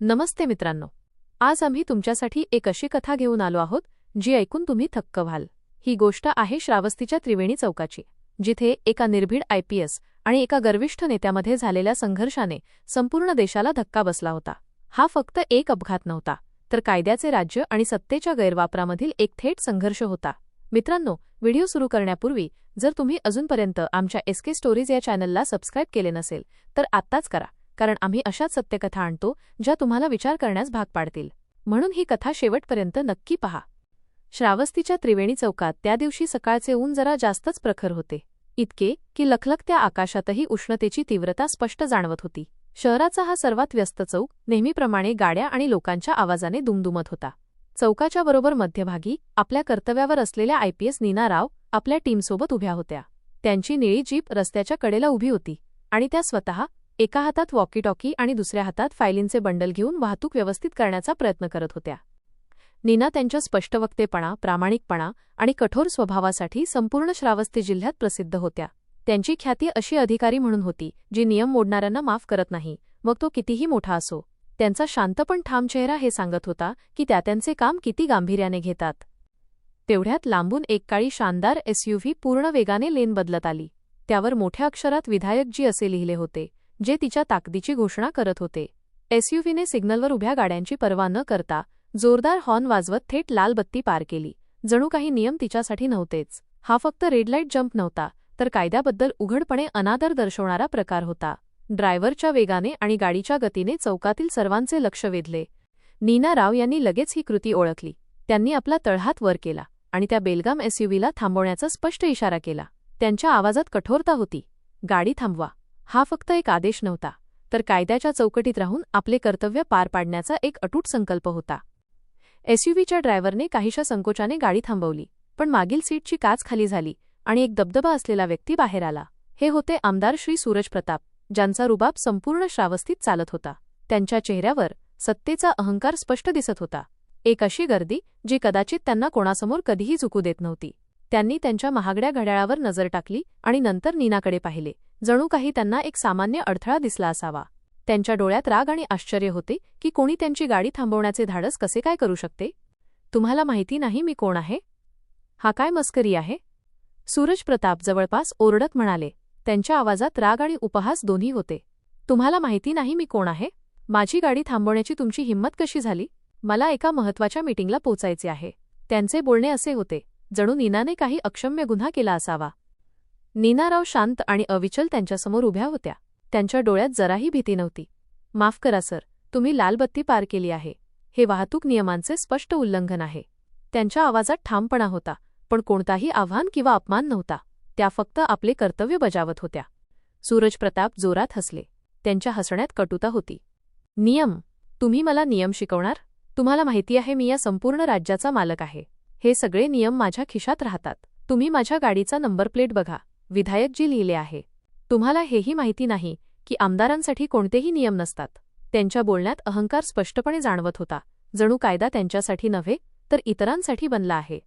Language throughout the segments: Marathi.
नमस्ते मित्रांनो. आज आम्ही तुमच्यासाठी एक अशी कथा घेऊन आलो आहोत जी ऐकून तुम्ही थक्क व्हाल. ही गोष्ट आहे श्रावस्तीच्या त्रिवेणी चौकाची जिथे एका निर्भीड आयपीएस आणि एका गर्विष्ठ नेत्यामध्ये झालेल्या संघर्षाने संपूर्ण देशाला धक्का बसला होता. हा फक्त एक अपघात नव्हता तर कायद्याचे राज्य आणि सत्तेच्या गैरवापरामधील एक थेट संघर्ष होता. मित्रांनो व्हिडिओ सुरू करण्यापूर्वी जर तुम्ही अजूनपर्यंत आमच्या एसके स्टोरीज या चॅनलला सबस्क्राईब केले नसेल तर आत्ताच करा. कारण आम्ही अशाच सत्यकथा आणतो ज्या तुम्हाला विचार करण्यास भाग पाडतील. म्हणून ही कथा शेवटपर्यंत नक्की पहा. श्रावस्तीच्या त्रिवेणी चौकात त्या दिवशी सकाळचे ऊन जरा जास्तच प्रखर होते. इतके की लखलखत्या आकाशातही उष्णतेची तीव्रता स्पष्ट जाणवत होती. शहराचा हा सर्वात व्यस्त चौक नेहमीप्रमाणे गाड्या आणि लोकांच्या आवाजाने दुमदुमत होता. चौकाच्या बरोबर मध्यभागी आपल्या कर्तव्यावर असलेल्या आयपीएस नीना राव आपल्या टीमसोबत उभ्या होत्या. त्यांची निळी जीप रस्त्याच्या कडेला उभी होती आणि त्या स्वतः एका हातात वॉकी टॉकी आणि दुसऱ्या हातात फायलींचे बंडल घेऊन वाहतूक व्यवस्थित करण्याचा प्रयत्न करत होत्या. नीना त्यांच्या स्पष्टवक्तेपणा प्रामाणिकपणा आणि कठोर स्वभावासाठी संपूर्ण श्रावस्ती जिल्ह्यात प्रसिद्ध होत्या. त्यांची ख्याती अशी अधिकारी म्हणून होती जी नियम मोडणाऱ्यांना माफ करत नाही मग तो कितीही मोठा असो. त्यांचा शांत पण ठाम चेहरा हे सांगत होता की त्या त्यांचे काम किती गांभीर्याने घेतात. तेवढ्यात लांबून एक काळी शानदार एसयूव्ही पूर्ण वेगाने लेन बदलत आली. त्यावर मोठ्या अक्षरात विधायकजी असे लिहिले होते जे तिच्या ताकदीची घोषणा करत होते. एसयूव्हीने सिग्नलवर उभ्या गाड्यांची पर्वा न करता जोरदार हॉर्न वाजवत थेट लाल बत्ती पार केली. जणू काही नियम तिच्यासाठी नव्हतेच. हा फक्त रेड लाइट जंप नव्हता तर कायद्याबद्दल उघडपणे अनादर दर्शवणारा प्रकार होता. ड्रायव्हरच्या वेगाने आणि गाडीच्या गतीने चौकातील सर्वांचे लक्ष वेधले. नीना राव यांनी लगेच ही कृती ओळखली. त्यांनी आपला तळहात वर केला आणि त्या बेलगाम एसयूव्हीला थांबवण्याचा स्पष्ट इशारा केला. त्यांच्या आवाजात कठोरता होती. गाडी थांबवा. हा फक्त एक आदेश नव्हता तर कायद्याच्या चौकटीत राहून आपले कर्तव्य पार पाडण्याचा एक अटूट संकल्प होता. एसयूव्हीच्या ड्रायव्हरने काहीशा संकोचाने गाडी थांबवली पण मागील सीटची काच खाली झाली आणि एक दबदबा असलेला व्यक्ती बाहेर आला. हे होते आमदार श्री सूरज प्रताप ज्यांचा रुबाब संपूर्ण श्रावस्तीत चालत होता. त्यांच्या चेहऱ्यावर सत्तेचा अहंकार स्पष्ट दिसत होता. एक अशी गर्दी जी कदाचित त्यांना कोणासमोर कधीही चुकू देत नव्हती. त्यांनी त्यांच्या महागड्या घड्याळावर नजर टाकली आणि नंतर नीनाकडे पाहिले. जणू काही त्यांना एक सामान्य अडथळा दिसला असावा. त्यांच्या डोळ्यात राग आणि आश्चर्य होते की कोणी त्यांची गाडी थांबवण्याचे धाडस कसे काय करू शकते? तुम्हाला माहिती नाही मी कोण आहे? हा काय मस्करी आहे? सूरज प्रताप जवळपास ओरडत म्हणाले. त्यांच्या आवाजात राग आणि उपहास दोन्ही होते. तुम्हाला माहिती नाही मी कोण आहे? माझी गाडी थांबवण्याची तुमची हिंमत कशी झाली? मला एका महत्त्वाच्या मीटिंगला पोचायचे आहे. त्यांचे बोलणे असे होते. जणू नीनाने काही अक्षम्य गुन्हा केला असावा. नीनाराव शांत आणि अविचल त्यांच्यासमोर उभ्या होत्या. त्यांच्या डोळ्यात जराही भीती नव्हती. माफ करा सर. तुम्ही लालबत्ती पार केली आहे. हे वाहतूक नियमांचे स्पष्ट उल्लंघन आहे. त्यांच्या आवाजात ठामपणा होता पण कोणताही आव्हान किंवा अपमान नव्हता. त्या फक्त आपले कर्तव्य बजावत होत्या. सूरजप्रताप जोरात हसले. त्यांच्या हसण्यात कटुता होती. नियम. तुम्ही मला नियम शिकवणार? तुम्हाला माहिती आहे मी या संपूर्ण राज्याचा मालक आहे. हे सगळे नियम माझ्या खिशात राहतात. तुम्ही माझ्या गाडीचा नंबर प्लेट बघा. विधायकजी लिहिले आहे. तुम्हाला हेही माहिती नाही की आमदारांसाठी कोणतेही नियम नसतात. त्यांच्या बोलण्यात अहंकार स्पष्टपणे जाणवत होता. जणू कायदा त्यांच्यासाठी नव्हे तर इतरांसाठी बनला आहे.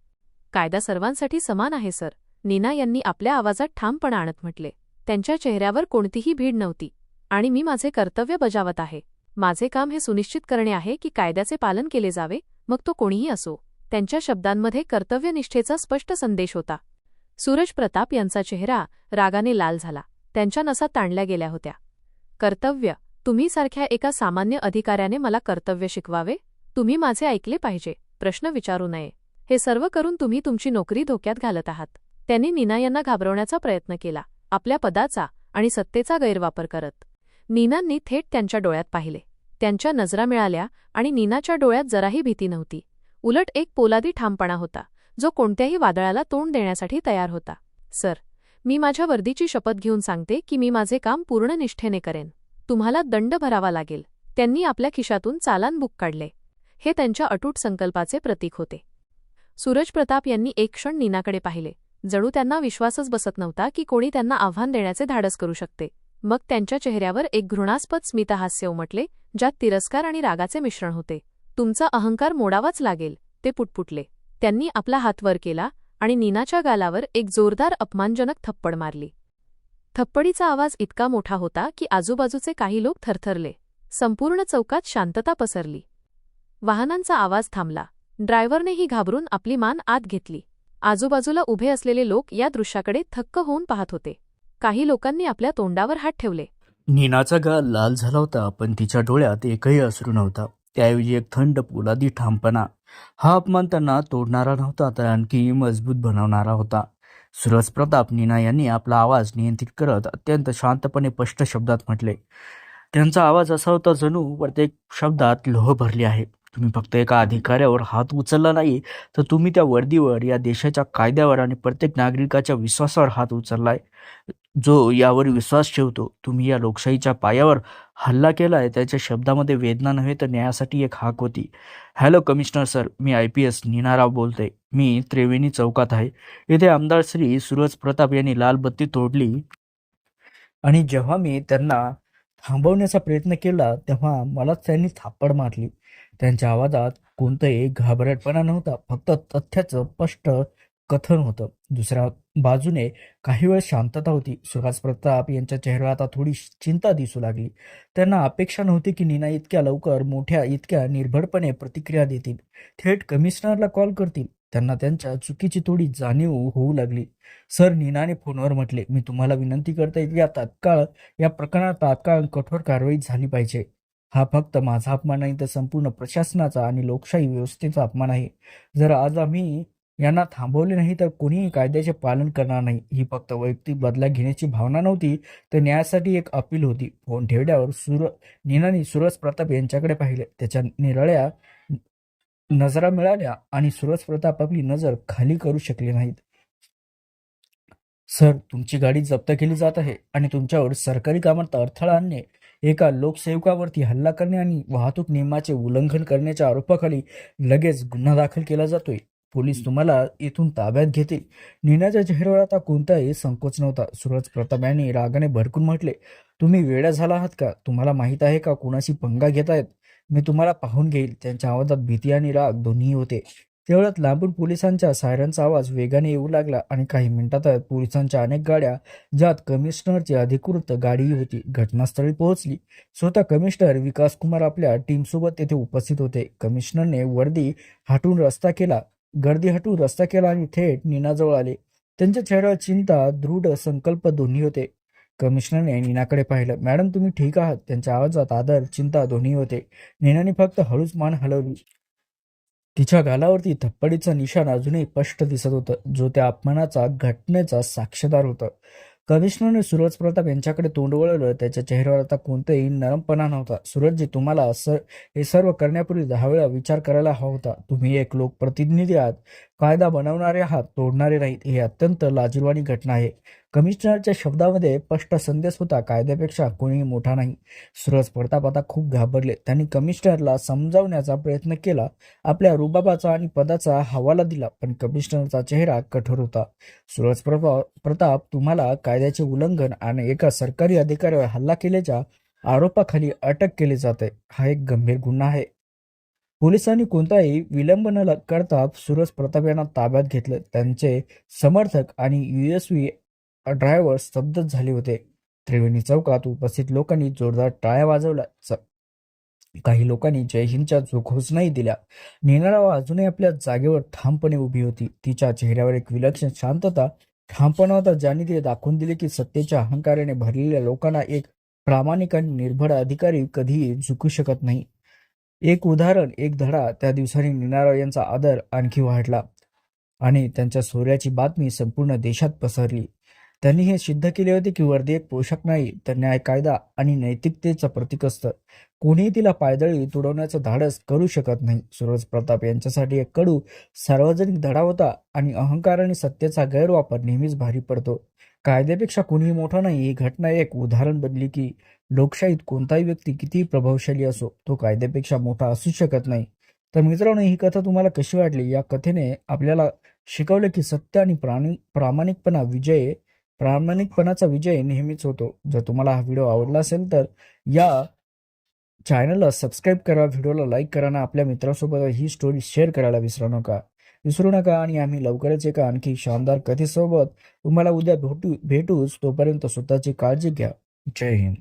कायदा सर्वांसाठी समान आहे सर. नीना यांनी आपल्या आवाजात ठामपणा आणत म्हटले. त्यांच्या चेहऱ्यावर कोणतीही भीड नव्हती. आणि मी माझे कर्तव्य बजावत आहे. माझे काम हे सुनिश्चित करणे आहे की कायद्याचे पालन केले जावे मग तो कोणीही असो. त्यांच्या शब्दांमध्ये कर्तव्यनिष्ठेचा स्पष्ट संदेश होता. सूरज प्रताप यांचा चेहरा रागाने लाल झाला. त्यांच्या नसा ताणल्या गेल्या होत्या. कर्तव्य तुम्ही सारख्या एका सामान्य अधिकाऱ्याने मला कर्तव्य शिकवावे? तुम्ही माझे ऐकले पाहिजे प्रश्न विचारू नये. हे सर्व करून तुम्ही तुमची नोकरी धोक्यात घालत आहात. त्यांनी नीना यांना घाबरवण्याचा प्रयत्न केला आपल्या पदाचा आणि सत्तेचा गैरवापर करत. नीनांनी थेट त्यांच्या डोळ्यात पाहिले. त्यांच्या नजरा मिळाल्या आणि नीनाच्या डोळ्यात जराही भीती नव्हती. उलट एक पोलादी ठामपणा होता. जो कोणत्याही वादळाला तोंड देण्यासाठी तयार होता. सर मी माझ्या वर्दीची शपथ घेऊन सांगते की मी माझे काम पूर्ण निष्ठेने करेन. तुम्हाला दंड भरावा लागेल. त्यांनी आपल्या खिशातून चालान बुक काढले. हे त्यांच्या अटूट संकल्पाचे प्रतीक होते. सूरज प्रताप यांनी एक क्षण नीनाकडे पाहिले. जणू त्यांना विश्वासच बसत नव्हता की कोणी त्यांना आव्हान देण्याचे धाडस करू शकते. मग त्यांच्या चेहऱ्यावर एक घृणास्पद स्मितहास्य उमटले ज्यात तिरस्कार आणि रागाचे मिश्रण होते. तुमचा अहंकार मोडावाच लागेल ते पुटपुटले. त्यांनी आपला हात वर केला आणि नीनाच्या गालावर एक जोरदार अपमानजनक थप्पड मारली. थप्पडीचा आवाज इतका मोठा होता की आजूबाजूचे काही लोक थरथरले. संपूर्ण चौकात शांतता पसरली. वाहनांचा आवाज थांबला. ड्रायव्हरनेही घाबरून आपली मान आत घेतली. आजूबाजूला उभे असलेले लोक या दृश्याकडे थक्क होऊन पाहत होते. काही लोकांनी आपल्या तोंडावर हात ठेवले. नीनाचा गाल लाल झाला होता पण तिच्या डोळ्यात एकही असरू नव्हता. त्याऐवजी एक थंड पोलादी ठामपणा. हा अपमान त्यांना तोडणारा नव्हता तर आणखी मजबूत बनवणारा होता. सुरज प्रताप नीना यांनी आपला आवाज नियंत्रित करत अत्यंत शांतपणे स्पष्ट शब्दात म्हटले त्यांचा आवाज असा होता जणू प्रत्येक शब्दात लोह भरली आहे. तुम्ही फक्त एका अधिकाऱ्यावर हात उचलला नाही तर तुम्ही त्या वर्दीवर या देशाच्या कायद्यावर आणि प्रत्येक नागरिकाच्या विश्वासावर हात उचललाय. जो यावर विश्वास ठेवतो तुम्ही या लोकशाहीच्या पायावर हल्ला केलाय त्याच्या शब्दामध्ये वेदना नव्हे तर न्यायासाठी एक हाक होती. हॅलो कमिशनर सर मी आय पी एस नीनाराव बोलते मी त्रिवेणी चौकात आहे. इथे आमदार श्री सूरज प्रताप यांनी लाल बत्ती तोडली. आणि जेव्हा मी त्यांना थांबवण्याचा प्रयत्न केला तेव्हा मलाच त्यांनी थापड मारली. त्यांच्या आवाजात कोणतंही घाबरटपणा नव्हता. फक्त तथ्याचं स्पष्ट कथन होतं. दुसऱ्या बाजूने काही वेळ शांतता होती. सुहास प्रताप यांच्या चेहऱ्यावर आता थोडी चिंता दिसू लागली. त्यांना अपेक्षा नव्हती की नीना इतक्या लवकर मोठ्या इतक्या निर्भडपणे प्रतिक्रिया देतील. थेट कमिशनरला कॉल करतील. त्यांना त्यांच्या चुकीची थोडी जाणीव होऊ लागली. सर नीनाने फोनवर म्हटले मी तुम्हाला विनंती करते की या तात्काळ या प्रकरणात तात्काळ कठोर कारवाई झाली पाहिजे. हा फक्त माझा अपमान नाही तर संपूर्ण प्रशासनाचा आणि लोकशाही व्यवस्थेचा अपमान आहे. जर आज आम्ही यांना थांबवले नाही तर कोणीही कायद्याचे पालन करणार नाही. ही फक्त वैयक्तिक बदला घेण्याची भावना नव्हती तर न्यायासाठी एक अपील होती. फोन ठेवल्यावर सुर निनानी सुरज प्रताप यांच्याकडे पाहिले. त्याच्या निरळ्या नजरा मिळाल्या आणि सुरज प्रताप आपली नजर खाली करू शकले नाहीत. सर तुमची गाडी जप्त केली जात आहे आणि तुमच्यावर सरकारी कामात अडथळा आणणे एका लोकसेवकावरती हल्ला करणे आणि वाहतूक नियमाचे उल्लंघन करण्याच्या आरोपाखाली लगेच गुन्हा दाखल केला जातोय. पोलीस तुम्हाला इथून ताब्यात घेतील. नीनाच्या चेहऱ्यावर आता कोणताही संकोच नव्हता. सूरज प्रताप यांनी रागाने भडकून म्हटले तुम्ही वेड्या झाला आहात का? तुम्हाला माहीत आहे का कोणाशी पंगा घेतायत? मी तुम्हाला पाहून घेईल. त्यांच्या आवाजात भीती आणि राग दोन्ही होते. तेवढ्यात लांबून पोलिसांच्या सायरनचा आवाज वेगाने येऊ लागला आणि काही मिनिटातच पोलिसांच्या अनेक गाड्या ज्यात कमिशनरची अधिकृत गाडीही होती घटनास्थळी पोहोचली. स्वतः कमिशनर विकास कुमार आपल्या टीमसोबत तेथे उपस्थित होते. कमिशनरने वर्दी हटून रस्ता केला. गर्दी हटून रस्ता केला आणि थेट नीनाजवळ आले. त्यांच्या चेहऱ्यावर चिंता दृढ संकल्प दोन्ही होते. कमिशनरने नीनाकडे पाहिलं. मॅडम तुम्ही ठीक आहात त्यांच्या आवाजात आदर चिंता दोन्ही होते. नीनाने फक्त हळूच मान हलवली. तिच्या गालावरती थप्पडीचा निशाण अजूनही स्पष्ट दिसत होतं. जो त्या अपमानाचा घटनेचा साक्षीदार होता. कमिशनरने सूरज प्रताप यांच्याकडे तोंड वळवलं. त्याच्या चेहऱ्यावर आता कोणताही नरमपणा नव्हता. सूरजजी तुम्हाला असं हे सर्व करण्यापूर्वी दहा वेळा विचार करायला हवा होता. तुम्ही एक लोकप्रतिनिधी आहात. कायदा बनवणारे हात तोडणारे नाहीत. ही अत्यंत लाजीरवाणी घटना आहे. कमिशनरच्या शब्दामध्ये स्पष्ट संदेश होता कायद्यापेक्षा कोणीही मोठा नाही. सूरज प्रताप आता खूप घाबरले. त्यांनी कमिशनरला समजावण्याचा प्रयत्न केला. आपल्या रुबाबाचा आणि पदाचा हवाला दिला पण कमिशनरचा चेहरा कठोर होता. सूरज प्रताप तुम्हाला कायद्याचे उल्लंघन आणि एका सरकारी अधिकाऱ्यावर हल्ला केल्याच्या आरोपाखाली अटक केली जाते. हा एक गंभीर गुन्हा आहे. पोलिसांनी कोणताही विलंब न ल- करता सूरज प्रताप यांना ताब्यात घेतलं. त्यांचे समर्थक आणि युएसवी ड्रायव्हर स्तब्ध झाले होते. त्रिवेणी चौकात उपस्थित लोकांनी जोरदार टाळ्या वाजवल्या. काही लोकांनी जय हिंदच्या घोषणाही दिल्या. नीनाराव अजूनही आपल्या जागेवर ठामपणे उभी होती. तिच्या चेहऱ्यावर एक विलक्षण शांतता ठामपणा होता. ज्याने तिने दाखवून दिले की सत्तेच्या अहंकाराने भरलेल्या लोकांना एक प्रामाणिक आणि निर्भर अधिकारी कधीही झुकू शकत नाही. एक उदाहरण एक धडा त्या दिवसांनी नीनाराव यांचा आदर आणखी वाढला आणि त्यांच्या सूर्याची बातमी संपूर्ण देशात पसरली. त्यांनी हे सिद्ध केले होते की वर्दी एक पोशाख नाही तर न्याय कायदा आणि नैतिकतेचं प्रतीक असतं. कोणीही तिला पायदळी तुडवण्याचं धाडस करू शकत नाही. सूरज प्रताप यांच्यासाठी एक कडू सार्वजनिक धडा होता आणि अहंकार आणि सत्तेचा गैरवापर नेहमीच भारी पडतो. कायद्यापेक्षा कुणीही मोठा नाही. ही घटना एक उदाहरण बनली की लोकशाहीत कोणताही व्यक्ती कितीही प्रभावशाली असो तो कायद्यापेक्षा मोठा असू शकत नाही. तर मित्रांनो ही कथा तुम्हाला कशी वाटली? या कथेने आपल्याला शिकवलं की सत्य आणि प्राणी प्रामाणिकपणा विजय प्रामाणिकपणाचा विजय नेहमीच होतो. जर तुम्हाला हा व्हिडिओ आवडला असेल तर या चॅनलला सबस्क्राईब करा व्हिडिओला लाईक करा आणि आपल्या मित्रांसोबत ही स्टोरी शेअर करायला विसरू नका. विसरू नका आणि आम्ही लवकरच एका आणखी शानदार कथेसोबत तुम्हाला उद्या भेटू भेटूच तोपर्यंत स्वतःची काळजी घ्या. जय हिंद.